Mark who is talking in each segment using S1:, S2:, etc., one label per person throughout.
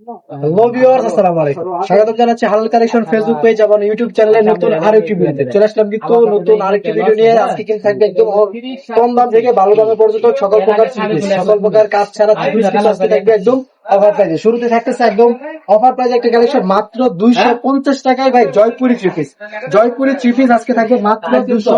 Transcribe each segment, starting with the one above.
S1: Hello viewers আসসালামু আলাইকুম স্বাগত জানাচ্ছি হালাল কালেকশন ফেসবুক পেজ এবং ইউটিউব চ্যানেলে নতুন আরেকটি ভিডিওতে চলে আসলাম কিন্তু নতুন আরেকটি ভিডিও নিয়ে। আজকে কিন্তু থাকবে একদম কম দাম থেকে ভালো দামে পর্যন্ত সকল প্রকার সকল প্রকার কাজ ছাড়া আজকে থাকবে একদম অফার প্রাইজে শুরুতে থাকতেছে একদম অফার প্রাইজে একটা কালেকশন মাত্র দুইশো পঞ্চাশ টাকায় ভাই Jaipuri three piece Jaipuri three piece আজকে থাকবে মাত্র দুশো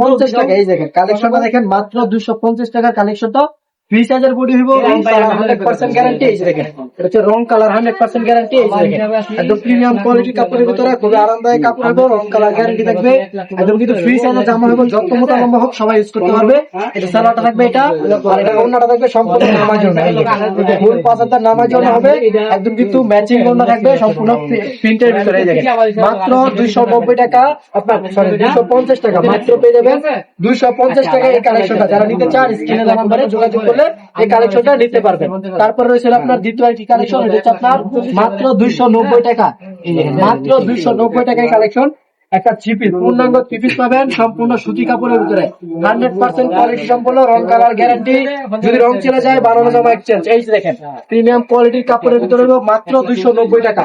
S1: পঞ্চাশ টাকা এই দেখেন কালেকশনটা দেখেন মাত্র দুশো পঞ্চাশ টাকার কালেকশনটা ফ্রি চার্জের বডি হইব হান্ড্রেড পার্সেন্ট গ্যারান্টি এই দেখেন। এটা হচ্ছে রং কালার হান্ড্রেড পার্সেন্ট গ্যারান্টি এই দেখেন। একদম প্রিমিয়াম কোয়ালিটির কাপড়ের ভিতরে খুবই আরামদায়ক কাপড় রং কালার গ্যারান্টি থাকবে। একদম কিন্তু ফ্রি সাইজের জামা হবে যত মোটা লম্বা হোক সবাই ইউজ করতে পারবে। এটা সালোয়ারটা থাকবে এটা। আর এটা ওন্নাটা থাকবে সম্পূর্ণ নামার জন্য এই পাঁচ হাজার নামার জন্য হবে। একদম কিন্তু ম্যাচিং থাকবে সম্পূর্ণ প্রিন্টের ভিতরে এই দেখেন। মাত্র দুইশো নব্বই টাকা আপনার সরি দুইশো পঞ্চাশ টাকা মাত্র পেয়ে যাবেন। দুইশো পঞ্চাশ টাকা এই কালেকশনটা যারা নিতে চান স্ক্রিনে নাম্বারে যোগাযোগ করলে এই কালেকশনটা নিতে পারবেন। তারপর রয়েছে আপনার দ্বিতীয় একটি কালেকশন এটা হচ্ছে আপনার মাত্র দুইশো নব্বই টাকা। মাত্র দুইশো নব্বই টাকায় কালেকশন একটা চিপিস পূর্ণাঙ্গ চিপিস পাবেন সম্পূর্ণ সুতি কাপড়ের ভিতরে। হান্ড্রেড পার্সেন্ট কোয়ালিটি সম্পূর্ণ রং কালার গ্যারান্টি যদি রং চলে যায় বানানো জমা এক্সচেঞ্জ এই দেখেন প্রিমিয়াম কোয়ালিটির কাপড়ের ভিতরে মাত্র দুইশো নব্বই টাকা।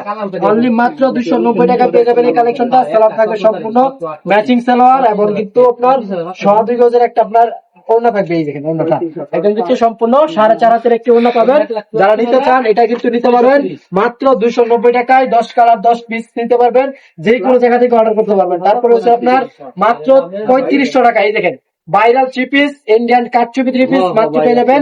S1: অনলি মাত্র দুইশো নব্বই টাকা পেয়ে যাবেন এই কালেকশনটা সালোয়ার থাকবে সম্পূর্ণ ম্যাচিং সালোয়ার এবং কিন্তু আপনার দুই গজের একটা আপনার ওড়না থাকবে এই দেখেন ওড়নাটা একদম কিন্তু সম্পূর্ণ সাড়ে চার হাতের একটি অন্য পাবেন। যারা নিতে চান এটা কিন্তু নিতে পারবেন। মাত্র দুইশো নব্বই টাকায় দশ কালার দশ পিস নিতে পারবেন। যে কোনো জায়গা থেকে অর্ডার করতে পারবেন। তারপরে হচ্ছে আপনার মাত্র পঁয়ত্রিশশো টাকা। এই দেখেন ভাইরাল থ্রি পিস ইন্ডিয়ান কাটচুপি থ্রি পিস মাত্র পেয়ে যাবেন।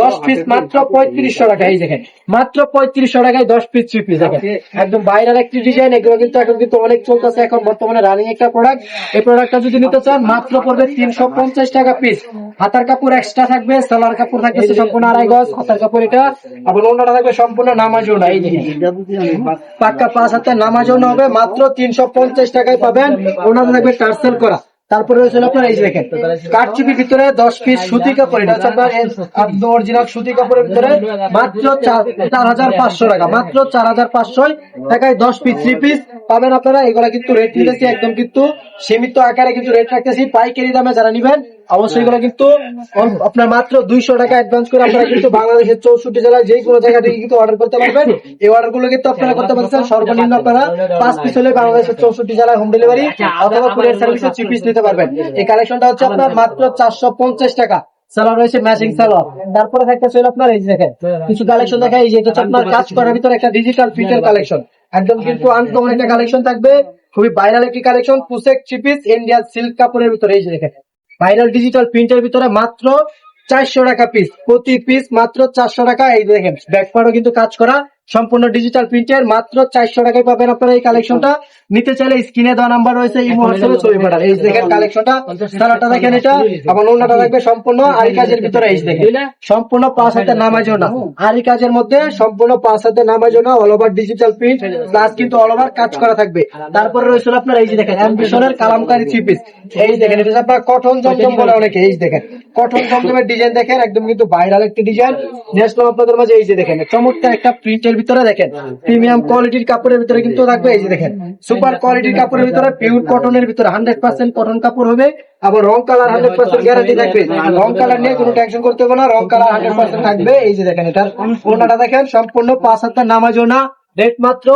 S1: দশ পিস মাত্র পঁয়ত্রিশশো টাকা এই দেখেন। মাত্র পঁয়ত্রিশশো টাকায় দশ পিস থ্রি পিস দেখেন। একদম ভাইরাল একটি ডিজাইন এগুলো কিন্তু এখন কিন্তু অনেক চলতেছে। এখন বর্তমানে রানিং একটা প্রোডাক্ট এই প্রোডাক্টটা যদি নিতে চান মাত্র পড়বে তিনশো পঞ্চাশ টাকা পিস হাতার কাপড় এক্সট্রা থাকবে সালার কাপড় থাকবে সম্পূর্ণ আড়াই গজ হাতার কাপড় এটা। আবার অন্যটা থাকবে সম্পূর্ণ নামাজও না এই দেখেন। পাক্কা পাঁচ হাতের নামাজও হবে মাত্র তিনশো পঞ্চাশ টাকায় পাবেন। ওনারা থাকবে টার্সেল করা। তারপরে রয়েছে আপনার এই যে দেখেন কাঠচুপির ভিতরে দশ পিস সুতি কাপড় এটা হচ্ছে আপনার অরিজিনাল সুতি কাপড়ের ভিতরে মাত্র চার চার হাজার পাঁচশো টাকা মাত্র চার হাজার পাঁচশো টাকায় দশ পিস থ্রি পিস পাবেন আপনারা এগুলা কিন্তু রেট নিতেছি একদম কিন্তু সীমিত আকারে কিন্তু রেট রাখতেছি পাইকারি দামে যারা নিবেন অবশ্যই এগুলো কিন্তু আপনার মাত্র দুইশো টাকা অ্যাডভান্স করে আপনারা কিন্তু বাংলাদেশের চৌষট্টি জেলায় যে কোনো জায়গা থেকে কিন্তু অর্ডার করতে পারবেন। এই অর্ডারগুলো কিন্তু আপনারা করতে পারছেন সর্বনিম্ন আপনারা পাঁচ পিস হলে বাংলাদেশের চৌষট্টি জেলায় হোম ডেলিভারি অথবা কুরিয়ার সার্ভিসে থ্রি পিস নিতে পারবেন। এই কালেকশনটা হচ্ছে আপনার মাত্র চারশো পঞ্চাশ টাকা। সালোয়ার রয়েছে ম্যাচিং সালোয়ার। তারপরে থাকতেছে হলো আপনার এই যে দেখেন কিছু কালেকশন দেখা এই যে এটা আপনার কাজ করার ভিতরে একটা ডিজিটাল প্রিন্টের কালেকশন একদম কিন্তু আনকমন একটা কালেকশন থাকবে। খুবই ভাইরাল একটি কালেকশন পুসেক চিপিস ইন্ডিয়ান সিল্ক কাপড়ের ভিতরে এই যে দেখেন। ভাইরাল ডিজিটাল প্রিন্টের ভিতরে মাত্র চারশো টাকা পিস প্রতি পিস মাত্র চারশো টাকা। এই দেখেন ব্যাকপারও কিন্তু কাজ করা। সম্পূর্ণ ডিজিটাল প্রিন্টের মাত্র চারশো টাকায় পাবেন আপনারা এই কালেকশনটা নিতে চাইলে স্ক্রিনে দেওয়া নাম্বার রয়েছে এই হোয়াটসঅ্যাপে ছবি পাঠান। এই দেখেন কালেকশনটা কালারটা দেখেন এটা। আবার অন্যটা থাকবে সম্পূর্ণ আরি কাজের ভিতরে এই দেখেন। সম্পূর্ণ পাঁচ হাতের নামাজও না আরি কাজের মধ্যে সম্পূর্ণ পাঁচ হাতের নামাজও না all over digital print plus কিন্তু অল ওভার কাজ করা থাকবে। তারপরে রয়েছে আপনার এই যে দেখেন অ্যাম্বিশনের কালামকারী থ্রি পিস এই দেখেন এটা আপনার কটন জমজম বলে অনেকে এই দেখেন। কটন জমজমের ডিজাইন দেখেন একদম কিন্তু ভাইরাল একটি ডিজাইন আসলাম আপনাদের মাঝে এই যে দেখেন চমৎকার একটা প্রিন্টের ভিতরে দেখেন প্রিমিয়াম কোয়ালিটির কাপড়ের ভিতরে কিন্তু থাকবে এই যে দেখেন সুপার কোয়ালিটির কাপড়ের ভিতরে পিওর কটনের ভিতরে হান্ড্রেড পার্সেন্ট কটন কাপড় হবে আবার রং কালার হান্ড্রেড পার্সেন্ট গ্যারান্টি থাকবে। রং কালার নিয়ে কোনো টেনশন করতে হবে না রং কালার হান্ড্রেড পার্সেন্ট থাকবে। এই যে দেখেন এটার ওনাটা দেখেন সম্পূর্ণ পাঁচ হাজার নামাজও না রেট মাত্র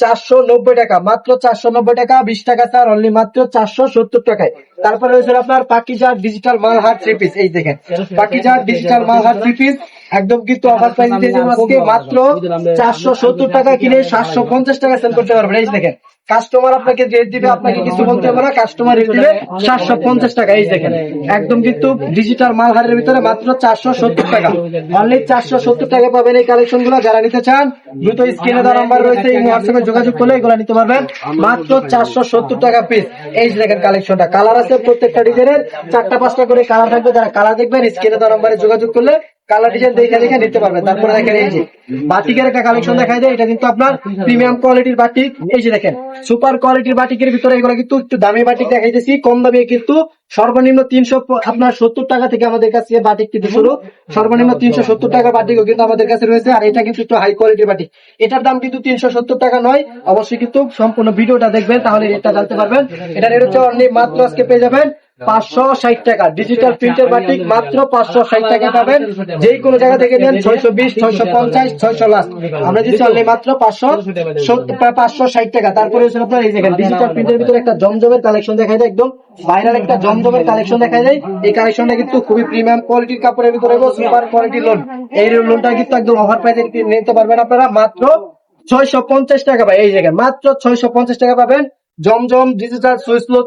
S1: চারশো নব্বই টাকা মাত্র চারশো নব্বই টাকা বিশ টাকা স্যার অনলি মাত্র চারশো সত্তর টাকায়। তারপরে রয়েছে আপনার পাকিজার ডিজিটাল মালহার থ্রি পিস এই দেখেন পাকিজার ডিজিটাল মালহার থ্রি পিস একদম কিন্তু অফার প্রাইস দিয়ে দেবো আজকে মাত্র চারশো সত্তর টাকা কিনে সাতশো পঞ্চাশ টাকা সেল করতে পারবেন এই দেখেন কাস্টমার আপনাকে রেট দিবে আপনাকে কিছু বলতে হবে না কাস্টমার রেট দিবে সাতশো পঞ্চাশ টাকা এই দেখেন। একদম কিন্তু ডিজিটাল মালহারের ভিতরে মাত্র চারশো সত্তর টাকা। অনলি চারশো সত্তর টাকা পাবেন এই কালেকশনগুলো যারা নিতে চান দ্রুত স্ক্রিনে দেওয়া নাম্বার রয়েছে এই হোয়াটসঅ্যাপে যোগাযোগ করলে এগুলো নিতে পারবেন। মাত্র চারশো সত্তর টাকা পিস এই দেখেন কালেকশনটা কালার আছে প্রত্যেকটা ডিজাইনের চারটা পাঁচটা করে কালার থাকবে। যারা কালার দেখবেন স্ক্রিনে দেওয়া নাম্বারে যোগাযোগ করলে কালার ডিজাইন দেখে দেখে নিতে তারপরে দেখেন এই যে বাটিকের একটা কালেকশন দেখাই দেয়, এটা কিন্তু আপনার প্রিমিয়াম কোয়ালিটির বাটিক। এই যে দেখেন সুপার কোয়ালিটির বাটিকের ভিতরে এগুলো কিন্তু একটু দামি বাটিক দেখাইতেছি, কম দামে কিন্তু সর্বনিম্ন তিনশো আপনার সত্তর টাকা থেকে আমাদের কাছে বাটিক কিন্তু শুরু। সর্বনিম্ন তিনশো সত্তর টাকা বাটিকও কিন্তু আমাদের কাছে রয়েছে, আর এটা কিন্তু একটু হাই কোয়ালিটির বাটিক। এটার দাম কিন্তু তিনশো সত্তর টাকা নয়, অবশ্যই কিন্তু সম্পূর্ণ ভিডিওটা দেখবেন, তাহলে রেটটা জানতে পারবেন। এটা হচ্ছে অনলি মাত্র আজকে পেয়ে যাবেন পাঁচশো ষাট টাকা। ডিজিটাল প্রিন্টের বাটিক মাত্র পাঁচশো ষাট টাকা পাবেন। যে কোনো জায়গা থেকে নেন ছয়শো বিশ ছয়শো পঞ্চাশ ছয়শো লাস্ট আমরা দিচ্ছি অনলি মাত্র পাঁচশো পাঁচশো ষাট টাকা। তারপরে হচ্ছে আপনার এই দেখেন ডিজিটাল প্রিন্টের ভিতরে একটা জমজমের কালেকশন দেখা যায় একদম। ভাইরাল একটা জমজমের কালেকশন দেখা যায় এই কালেকশনটা কিন্তু খুবই প্রিমিয়াম কোয়ালিটির কাপড়ের ভিতরে সুপার কোয়ালিটির লোন এই লোনটা কিন্তু একদম অফার প্রাইসে নিতে পারবেন আপনারা মাত্র ছয়শো পঞ্চাশ টাকা। পাই এই জায়গায় মাত্র ছয়শো পঞ্চাশ টাকা পাবেন। জমজম ডিজিটাল সুইচ লোক